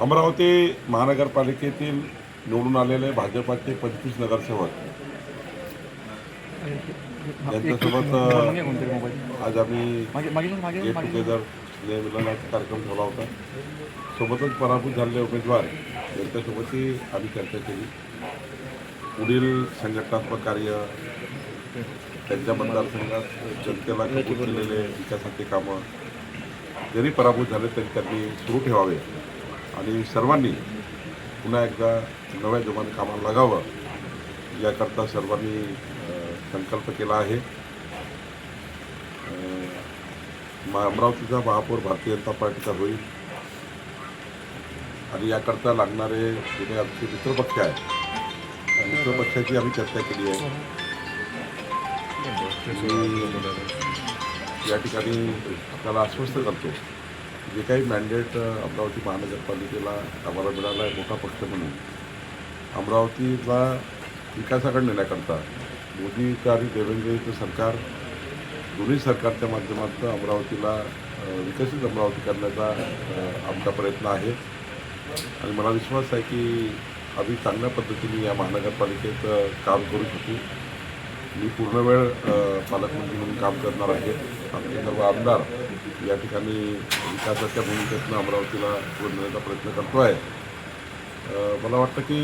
अमरावती महानगरपालिकेतील निवडून आलेले भाजपाचे पंचवीस नगरसेवक. यांच्यासोबत आज आम्ही गेट टुगेदर कार्यक्रम ठेवला होता. सोबतच पराभूत झालेले उमेदवार यांच्यासोबतही आम्ही चर्चा केली. पुढील संघटनात्मक कार्य त्यांच्या मतदारसंघात जनतेला केलेले विकासाचे कामं जरी पराभूत झाले तरी त्यांनी सुरू ठेवावे. आणि सर्वांनी पुन्हा एकदा नव्या जोमाने कामाला लागावं याकरता सर्वांनी संकल्प केला आहे. मा अमरावतीचा महापौर भारतीय जनता पार्टीचा होईल. आणि याकरता लागणारे जे आमचे मित्रपक्ष आहेत. मित्रपक्षाची आम्ही चर्चा केली आहे. या ठिकाणी आपल्याला आश्वस्त करतो. जे काही मॅन्डेट अमरावती महानगरपालिकेला आम्हाला मिळाला आहे मोठा पक्ष म्हणून. अमरावतीला विकासाकडे नेण्याकरता मोदीचं आणि देवेंद्रचं सरकार दोन्ही सरकारच्या माध्यमातून अमरावतीला विकसित अमरावती करण्याचा आमचा प्रयत्न आहे. आणि मला विश्वास आहे की आम्ही चांगल्या पद्धतीने या महानगरपालिकेत काम करू शकू. मी पूर्ण वेळ पालकमंत्री म्हणून काम करणार आहे. आमचे सर्व आमदार या ठिकाणी विकासाच्या भूमिकेतनं अमरावतीला पुढे प्रयत्न करतो आहे मला वाटतं की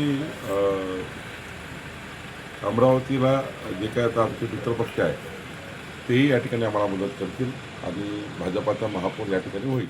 अमरावतीला जे काय आता आमचे मित्रपक्ष आहे तेही या ठिकाणी आम्हाला मदत करतील आणि भाजपाचा महापौर या ठिकाणी होईल.